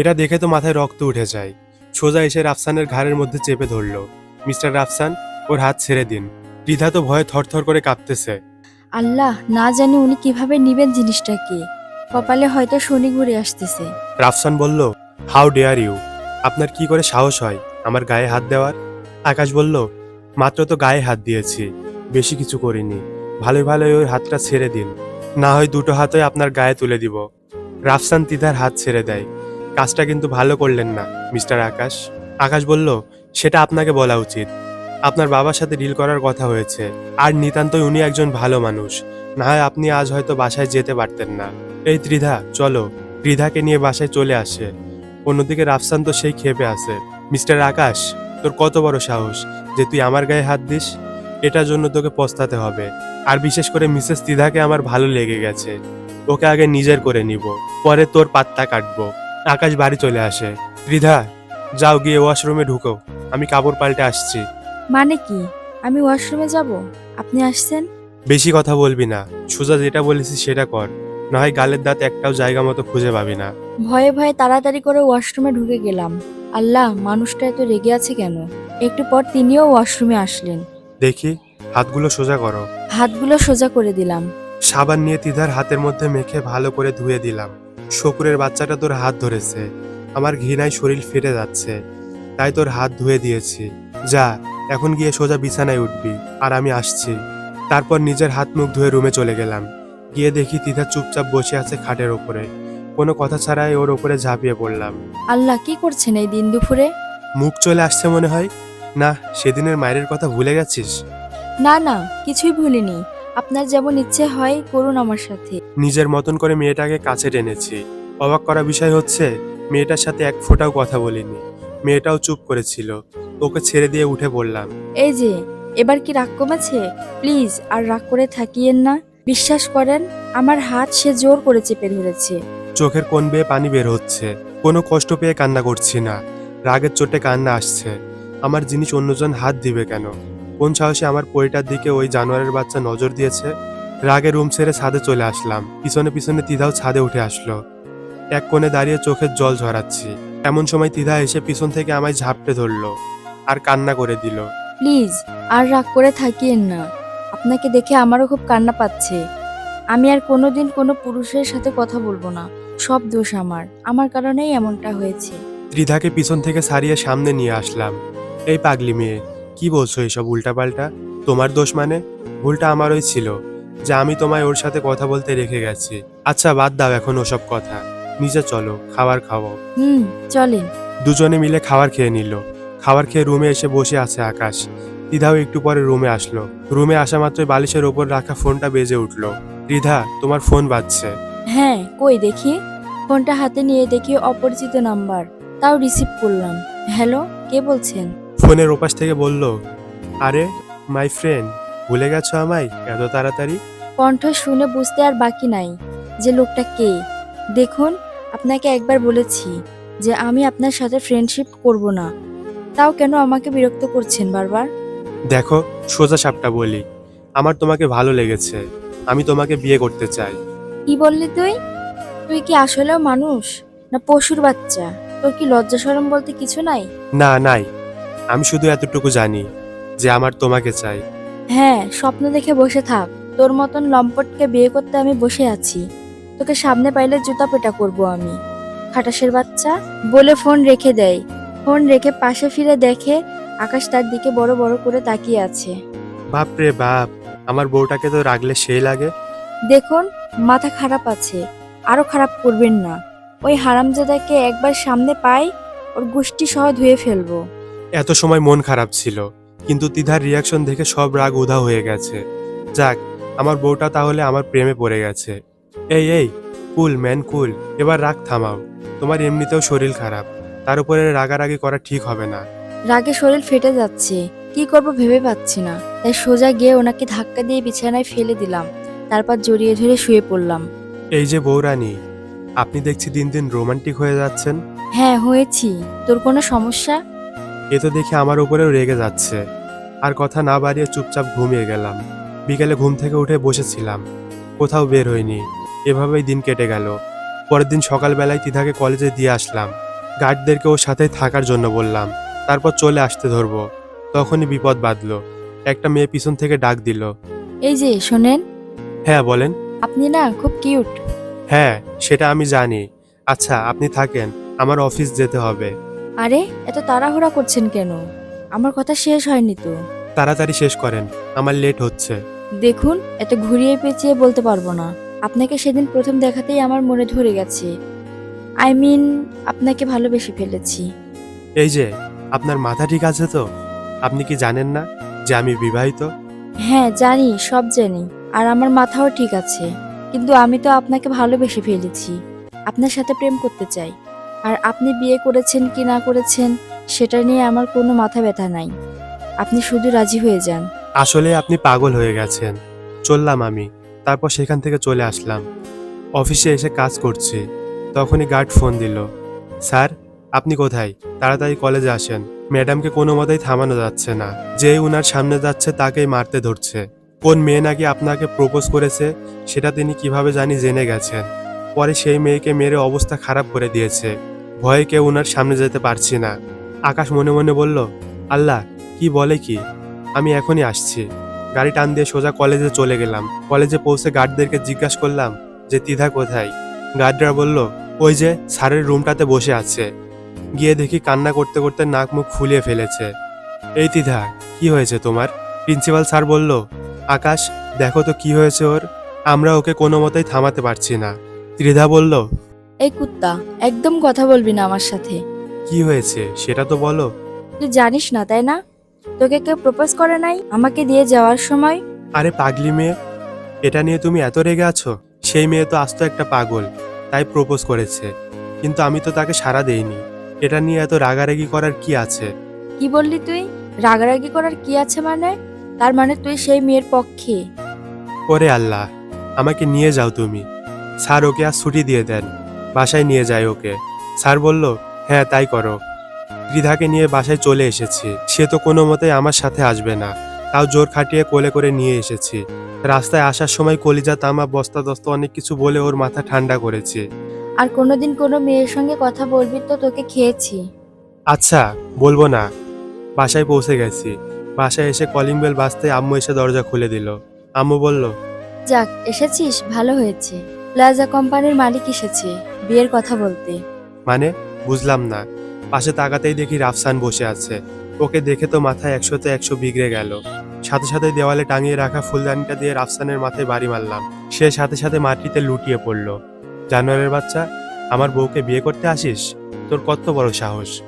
এটা দেখে তো মাথায় রক্ত উঠে যায়। সোজা এসে রাফসানের ঘাড়ের মধ্যে চেপে ধরলো। মিস্টার রাফসান ওর হাত ছেড়ে দিন। রিধা তো ভয়ে থরথর করে কাঁপতেছে। আল্লাহ না জানি উনি কীভাবে নিবেন জিনিসটাকে। কপালে হয়তো শনি ঘুরে আসতেছে। রাফসান বলল হাউ ডেয়ার ইউ আপনার কি করে সাহস হয়? আমার গায়ে হাত দেওয়ার? আকাশ বলল মাত্র তো গায়ে হাত দিয়েছি। বেশি কিছু করিনি। ভালোই ভালোই ওর হাতটা ছেড়ে দিন। না হয় দুটো হাতই আপনার গায়ে তুলে দিব। রাফসান তিধার হাত ছেড়ে দেয়। কাজটা কিন্তু ভালো করলেন না, মিস্টার আকাশ। আকাশ বলল, সেটা আপনাকে বলা উচিত। আপনার বাবার সাথে ডিল করার কথা হয়েছে। আর নিতান্তই উনি একজন ভালো মানুষ। না হয় আপনি আজ হয়তো বাসায় যেতে পারতেন না। এই ত্রিধা, চলো। ত্রিধাকে নিয়ে বাসায় চলে আসে। অন্যদিকে রাফসান তো সেই ক্ষেপে আছে। মিস্টার আকাশ, তোর কত বড় সাহস যে তুই আমার গায়ে হাত দিস? এটার জন্য তোকে পস্তাতে হবে। আর বিশেষ করে মিসেস ত্রিধাকে আমার ভালো লেগে গেছে। ওকে আগে নিজের করে নিব। পরে তোর পাত্তা কাটবো। আকাশ বাড়ি চলে আসে। ত্রিধা যাও গিয়ে ওয়াশরুমে ঢুকো। আমি কাপড় পাল্টে আসছি। মানে কি? আমি ওয়াশরুমে যাব? আপনি আসছেন? বেশি কথা বলবি না। সোজা যেটা বলেছি সেটা কর। না হয় গালের দাঁত একটাও জায়গা মতো খুঁজে পাবি না। ভয়ে ভয়ে তাড়াতাড়ি করে ওয়াশরুমে ঢুকে গেলাম। আল্লাহ মানুষটা এত রেগে আছে কেন? একটু পর তিনিও ওয়াশরুমে আসলেন। দেখি হাতগুলো সোজা করো। হাতগুলো সোজা করে দিলাম। সাবান নিয়ে তিধার হাতের মধ্যে মেখে ভালো করে ধুয়ে দিলাম। শকুরের বাচ্চাটা তোর হাত ধরেছে। আমার ঘৃণায় শরীর ফেটে যাচ্ছে। তাই তোর হাত ধুয়ে দিয়েছি। যা এখন গিয়ে সোজা বিছানায় উঠবি আর আমি আসছি। তারপর নিজের হাত মুখ ধুয়ে রুমে চলে গেলাম। গিয়ে দেখি তিধা চুপচাপ বসে আছে খাটের ওপরে। কোনো কথা ছাড়াই ওর ওপরে ঝাঁপিয়ে পড়লাম। আল্লাহ কি করছেন এই দিন দুপুরে? মুখ চলে আসছে মনে হয়। না সেদিনের মায়ের কথা ভুলে গেছিস? না না কিছুই ভুলিনি। আপনার যেমন ইচ্ছে হয় করুন আমার সাথে। নিজের মতন করে মেয়েটাকে কাছে টেনেছি। অবাক করা বিষয় হচ্ছে মেয়েটার সাথে এক ফোঁটাও কথা বলিনি। মেয়েটাও চুপ করেছিল। ওকে ছেড়ে দিয়ে উঠে পড়লাম। এই যে এবার কি রাগ কমেছে? প্লিজ আর রাগ করে থাকিয়েন না। বিশ্বাস করেন আমার হাত সে জোর করে চেপে ধরেছে। চোখের কোন বেয়ে পানি বের হচ্ছে। কোনো কষ্ট পেয়ে কান্না করছি না। রাগের চোটে কান্না আসছে। আমার জিনিস অন্যজন হাত দিবে কেন? কোন সাহসে আমার পরিটার দিকে ওই জানোয়ারের বাচ্চা নজর দিয়েছে রাগে রুম ছেড়ে ছাদে চলে আসলাম। পিছনে পিছনে তিধাও ছাদে উঠে আসলো। এক কোণে দাঁড়িয়ে চোখের জল ঝরাচ্ছি। এমন সময় তিধা এসে পিছন থেকে আমায় ঝাপটে ধরলো আর কান্না করে দিল। প্লিজ আর রাগ করে থাকিয়েন না। আপনাকে দেখে আমারও খুব কান্না পাচ্ছে। আমি আর কোনোদিন কোনো পুরুষের সাথে কথা বলব না। সব দোষ আমার। আমার কারণেই এমনটা হয়েছে। ত্রিধাকে পিছন থেকে সারিয়ে সামনে নিয়ে আসলাম। এই পাগলি মেয়ে। কি বলছো এসব উল্টাপাল্টা? তোমার দোষ মানে? ভুলটা আমারই ছিল যে আমি তোমায় ওর সাথে কথা বলতে রেখে গেছি। আচ্ছা বাদ দাও এখন ওসব কথা। নিচে চলো খাবার খাওয়াও। হুম চলেন। দুজনে মিলে খাবার খেয়ে নিল। খাবার খেয়ে রুমে এসে বসে আছে আকাশ। রিধাও একটু পরে রুমে আসলো। রুমে আসা মাত্রই বালিশের ওপর রাখা ফোনটা বেজে উঠল। রিধা তোমার ফোন বাজছে। হ্যাঁ কই দেখি? ফোনটা হাতে নিয়ে দেখি অপরিচিত নাম্বার। তাও রিসিভ করলাম। হ্যালো কে বলছেন? ফোনের ওপাশ থেকে বলল আরে মাই ফ্রেন্ড ভুলে গেছো আমায়? এত তাড়াতাড়ি? কণ্ঠ শুনে বুঝতে আর বাকি নাই যে লোকটা কে। দেখুন আপনাকে একবার বলেছি যে আমি আপনার সাথে ফ্রেন্ডশিপ করব না। তাও কেন আমাকে বিরক্ত করছেন বারবার? দেখো সোজা সাপটা বলি আমার তোমাকে ভালো লেগেছে আমি তোমাকে বিয়ে করতে চাই। কি বললি তুই? তুই কি আসলেও মানুষ? না পশুর বাচ্চা? তোর কি লজ্জা শরম বলতে কিছু নাই? না নাই। আমি শুধু এতটুকু জানি যে আমার তোমাকে চাই। হ্যাঁ স্বপ্ন দেখে বসে থাক। তোর মতন লম্পটকে বিয়ে করতে আমি বসে আছি। তোকে সামনে পাইলে জুতা পেটা করব আমি। খাটাসের বাচ্চা বলে ফোন রেখে দেয়। ফোন রেখে পাশে ফিরে দেখে আকাশ তার দিকে বড় বড় করে তাকিয়ে আছে। বাপ রে বাপ আমার বউটাকে তো রাগলে সেই লাগে। দেখুন মাথা খারাপ আছে। আরও খারাপ করবেন না। ওই হারামজাদাকে একবার সামনে পাই ওর গোষ্ঠী সহ ধুয়ে ফেলব। এত সময় মন খারাপ ছিল কিন্তু তিধার রিয়াকশন দেখে সব রাগ উধা হয়ে গেছে। যাক আমার বউটা তাহলে আমার প্রেমে পড়ে গেছে। এই এই কুল ম্যান কুল এবার রাগ থামাও। তোমার এমনিতেও শরীর খারাপ তার উপরে রাগারাগি করা ঠিক হবে না। রাগে শরীর ফেটে যাচ্ছে কি করব ভেবে পাচ্ছি না। তাই সোজা গিয়ে ওনাকে ধাক্কা দিয়ে বিছানায় ফেলে দিলাম তারপর জড়িয়ে ধরে শুয়ে পড়লাম। এই যে বৌরানী আপনি দেখছি দিন দিন রোমান্টিক হয়ে যাচ্ছেন। হ্যাঁ হয়েছি। তোর কোনো সমস্যা? এ তো দেখে আমার উপরেও রেগে যাচ্ছে। আর কথা না বাড়িয়ে চুপচাপ ঘুমিয়ে গেলাম। বিকেলে ঘুম থেকে উঠে বসেছিলাম। কোথাও বের হইনি। এভাবেই দিন কেটে গেল। পরের দিন সকালবেলায় তিধাকে কলেজে দিয়ে আসলাম। গার্ডদেরকে ওর সাথে থাকার জন্য বললাম তারপর চলে আসতে ধরবো। তখনই বিপদ বাঁধলো। একটা মেয়ে পিছন থেকে ডাক দিল। এই যে শোনেন। হ্যাঁ বলেন। আপনি না খুব কিউট। হ্যাঁ সেটা আমি জানি। আচ্ছা আপনি থাকেন। আমার অফিস যেতে হবে। আরে এত তাড়াহুড়া করছেন কেন? আমার কথা শেষ হয়নি তো। তাড়াতাড়ি শেষ করেন আমার লেট হচ্ছে। দেখুন এত ঘুরিয়ে পেঁচিয়ে বলতে পারব না। আপনাকে সেদিন প্রথম দেখাতেই আমার মনে ধরে গেছে। আই মিন আপনাকে ভালোবেসে ফেলেছি। এই যে আপনার মাথা ঠিক আছে তো? আপনি কি জানেন না যে আমি বিবাহিত? হ্যাঁ জানি সব জানি। আর আমার মাথাও ঠিক আছে। কিন্তু আমি তো আপনাকে ভালোবেসে ফেলেছি। আপনার সাথে প্রেম করতে চাই। আর আপনি বিয়ে করেছেন কি না করেছেন, সেটা নিয়ে আমার কোনো মাথা ব্যথা নাই। আপনি শুধু রাজি হয়ে যান। আসলে আপনি পাগল হয়ে গেছেন। চললাম আমি। তারপর সেখান থেকে চলে আসলাম। অফিসে এসে কাজ করছি। তখনই গার্ড ফোন দিল। স্যার, আপনি কোথায়? তাড়াতাড়ি কলেজে আসেন। ম্যাডামকে কোনো মতেই থামানো যাচ্ছে না। যে উনার সামনে যাচ্ছে, তাকেই মারতে ধরছে। কোন মেয়ে নাকি আপনাকে প্রপোজ করেছে, সেটা তিনি কীভাবে জানি জেনে গেছেন। পরে সেই মেয়েকে মেরে অবস্থা খারাপ করে দিয়েছে। ভয়ে কেউ ওনার সামনে যেতে পারছি না। আকাশ মনে মনে বলল, আল্লাহ, কি বলে কি? আমি এখনই আসছি। গাড়ি টান দিয়ে সোজা কলেজে চলে গেলাম। কলেজে পৌঁছে গার্ডদেরকে জিজ্ঞাসা করলাম যে, তিধা কোথায়? গার্ডরা বলল, ওই যে স্যারের রুমটাতে বসে আছে। গিয়ে দেখি কান্না করতে করতে নাক মুখ ফুলিয়ে ফেলেছে। এই তিধা, কি হয়েছে তোমার? প্রিন্সিপাল স্যার বলল, আকাশ, দেখো তো কি হয়েছে ওর। আমরা ওকে কোনো মতেই থামাতে পারছি না। ত্রিধা বলল এই কুত্তা একদম কথা বলবি না আমার সাথে। কি হয়েছে? সেটা তো বলো। তুই জানিস না তাই না? তোকে কেউ প্রপোজ করে নাই? আমাকে দিয়ে যাওয়ার সময়? আরে পাগলি মেয়ে এটা নিয়ে তুমি এত রেগে আছো? সেই মেয়ে তো আস্ত একটা পাগল তাই প্রপোজ করেছে। কিন্তু আমি তো তাকে সাড়া দেইনি। এটা নিয়ে এত রাগারাগি করার কি আছে? কি বললি তুই? রাগারাগি করার কি আছে মানে? তার মানে তুই সেই মেয়ের পক্ষে। ওরে আল্লাহ আমাকে নিয়ে যাও তুমি। স্যার ওকে আর ছুটি দিয়ে দেন। বাসায় নিয়ে যায় ওকে। স্যার বলল হ্যাঁ তাই করো। ত্রিধাকে নিয়ে বাসায় চলে এসেছি। সে তো কোনো মতেই আমার সাথে আসবে না। তাও জোর খাটিয়ে কোলে করে নিয়ে এসেছি। রাস্তায় আসার সময় কলিজা তামা বস্তা দস্তা অনেক কিছু বলে ওর মাথা ঠান্ডা করেছি। আর কোনোদিন কোনো মেয়ের সঙ্গে কথা বলবি তো তোকে খেয়েছি। আচ্ছা বলব না। বাসায় পৌঁছে গেছি। বাসায় এসে কলিং বেল বাজতে আম্মু এসে দরজা খুলে দিল। আম্মু বলল যাক এসেছিস ভালো হয়েছে। প্লাজা কোম্পানির মালিক এসেছে, বিয়ের কথা বলতে। মানে? বুঝলাম না। পাশে তাকাতেই দেখি রাফসান বসে আছে। ওকে দেখে তো মাথায় একশোতে একশো বিগড়ে গেল। সাথে সাথে দেওয়ালে টাঙিয়ে রাখা ফুলদানিটা দিয়ে রাফসানের মাথায় বাড়ি মারলাম। সে সাথে সাথে মাটিতে লুটিয়ে পড়ল। জানোয়ারের বাচ্চা, আমার বউকে বিয়ে করতে আসিস? তোর কত বড় সাহস।